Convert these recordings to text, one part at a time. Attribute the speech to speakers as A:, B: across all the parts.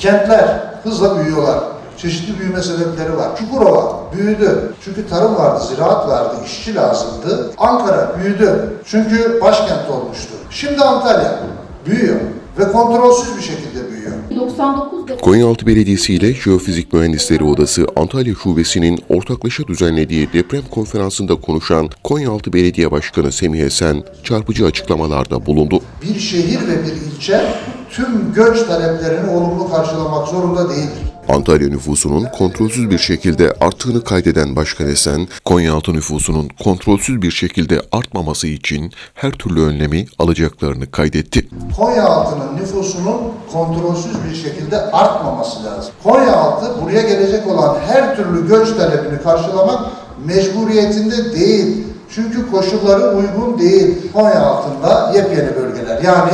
A: Kentler hızla büyüyorlar. Çeşitli büyüme sebepleri var. Çukurova büyüdü. Çünkü tarım vardı, ziraat vardı, işçi lazımdı. Ankara büyüdü. Çünkü başkent olmuştu. Şimdi Antalya büyüyor ve kontrolsüz bir şekilde büyüyor.
B: 99 de
C: Konyaaltı Belediyesi ile Jeofizik Mühendisleri Odası Antalya Şubesi'nin ortaklaşa düzenlediği deprem konferansında konuşan Konyaaltı Belediye Başkanı Semih Esen çarpıcı açıklamalarda bulundu.
A: Bir şehir ve bir ilçe tüm göç taleplerini olumlu karşılamak zorunda değildir.
C: Antalya nüfusunun kontrolsüz bir şekilde arttığını kaydeden Başkan Esen, Konyaaltı nüfusunun kontrolsüz bir şekilde artmaması için her türlü önlemi alacaklarını kaydetti.
A: Konyaaltı'nın nüfusunun kontrolsüz bir şekilde artmaması lazım. Konyaaltı buraya gelecek olan her türlü göç talebini karşılamak mecburiyetinde değil. Çünkü koşulları uygun değil. Konyaaltı'nda yepyeni bölgeler. Yani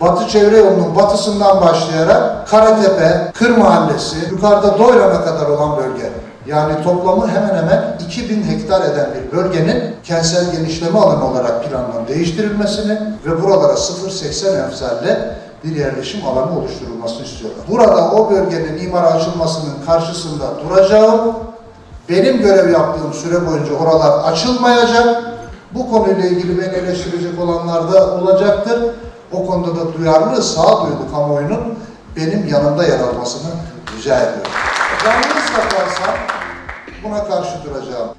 A: Batı çevre yolunun batısından başlayarak Karatepe, Kır Mahallesi, yukarıda Doyran'a kadar olan bölge. Yani toplamı hemen hemen 2000 hektar eden bir bölgenin kentsel genişleme alanı olarak planının değiştirilmesini ve buralara 0.80 emsalle bir yerleşim alanı oluşturulmasını istiyorlar. Burada o bölgenin imara açılmasının karşısında duracağım. Benim görev yaptığım süre boyunca oralar açılmayacak. Bu konuyla ilgili beni eleştirecek olanlar da olacaktır. O konuda da duyarlı, sağduyulu kamuoyunun benim yanımda yer almasını rica ediyorum. Yalnız kalarsam buna karşı duracağım.